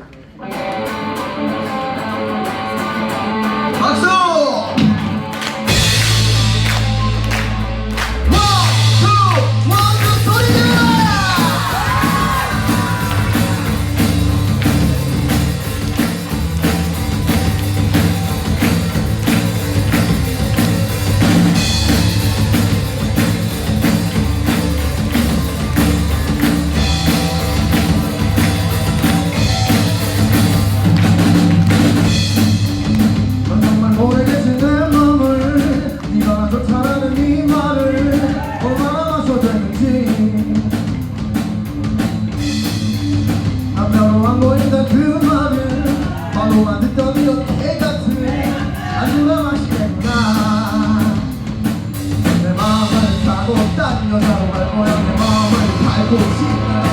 I 要让我们，我要你们会太过气。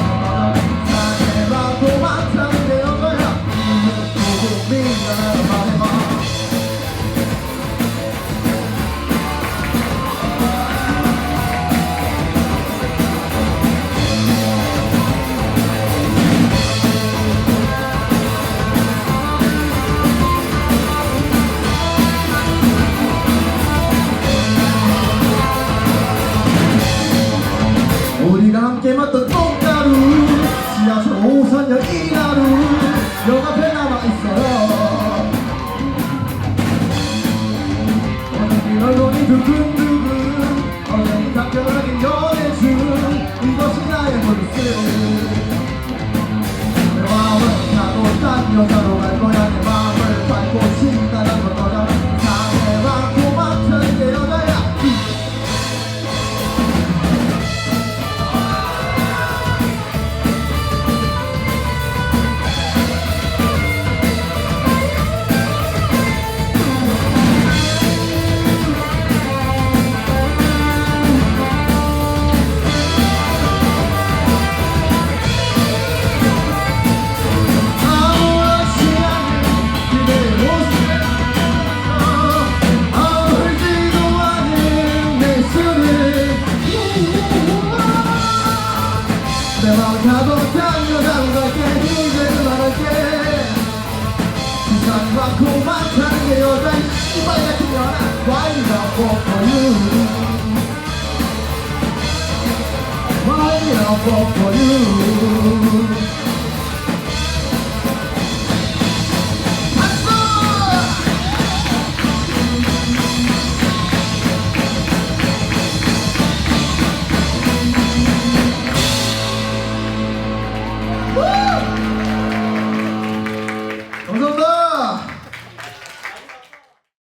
함께 맞던 똥가루. 지하철 5선역 이하루. 역 앞에 남아있어요. 어느 길 언론이 두근두근 어른이 간결하게 연애 중 이것이 나의 모습 대화와 나도 딴 여자로 갈거 for you.